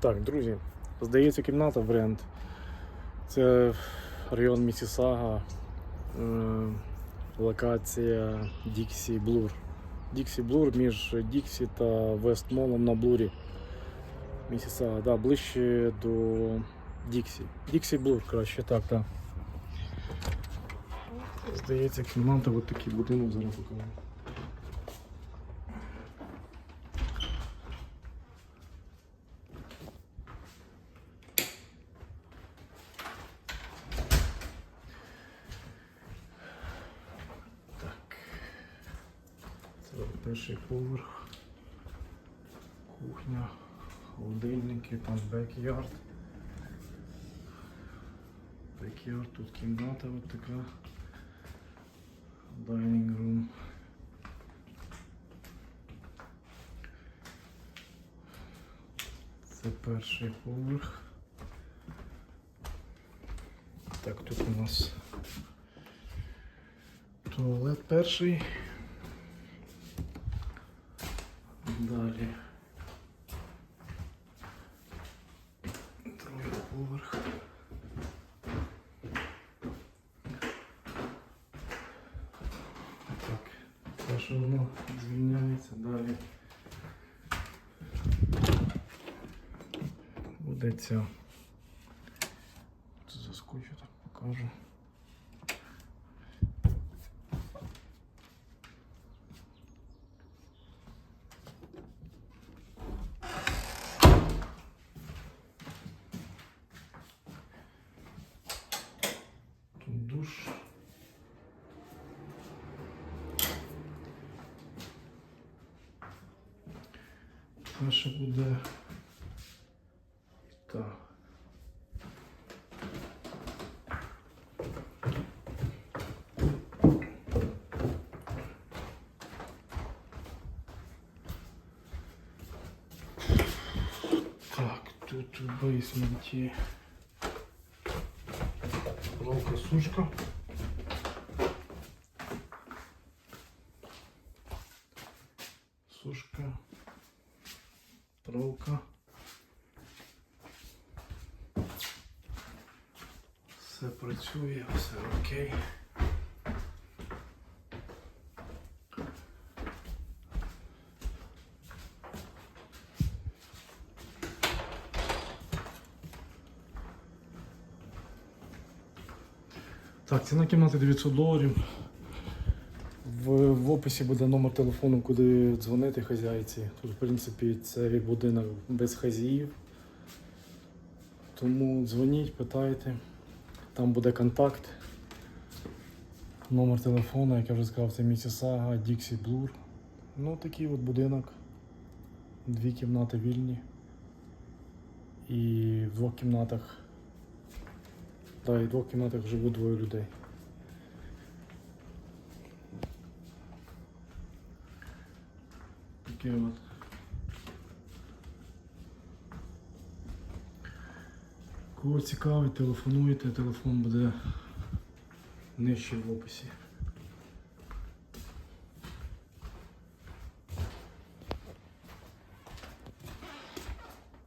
Так, друзі, здається, кімната бренд. Це район Місісага, е, локація Діксі Блур. Діксі Блур між Діксі та Вестмолом на Блурі. Місісага, да, ближче до Діксі. Діксі Блур, краще так, так. Здається, кімната, от такий будинок зараз покажу. Перший поверх. Кухня, холодильники, там бек-ярд. Бек-ярд, тут кімната от така. Dining room. Це перший поверх. Так, тут у нас туалет перший. Далі. Другий поверх. Так, те, що воно звільняється, далі. Буде ця. Це заскочу, так покажу. Перше буде так. Так, тут бейсменті проволока сушка. Сушка. Проволока. Все працює, все окей. Так, ціна кімнати 900 доларів. В, в описі буде номер телефону, куди дзвонити хазяйці. Тут, в принципі, це будинок без хазяїв. Тому дзвоніть, питайте. Там буде контакт. Номер телефону, як я вже сказав, це Місісага, Діксі Блур. Ну, такий от будинок. Дві кімнати вільні. І в двох кімнатах. Так, і в двох кімнатах живуть двоє людей. Таке от. Кого цікавить, телефонуйте, телефон буде нижче в описі.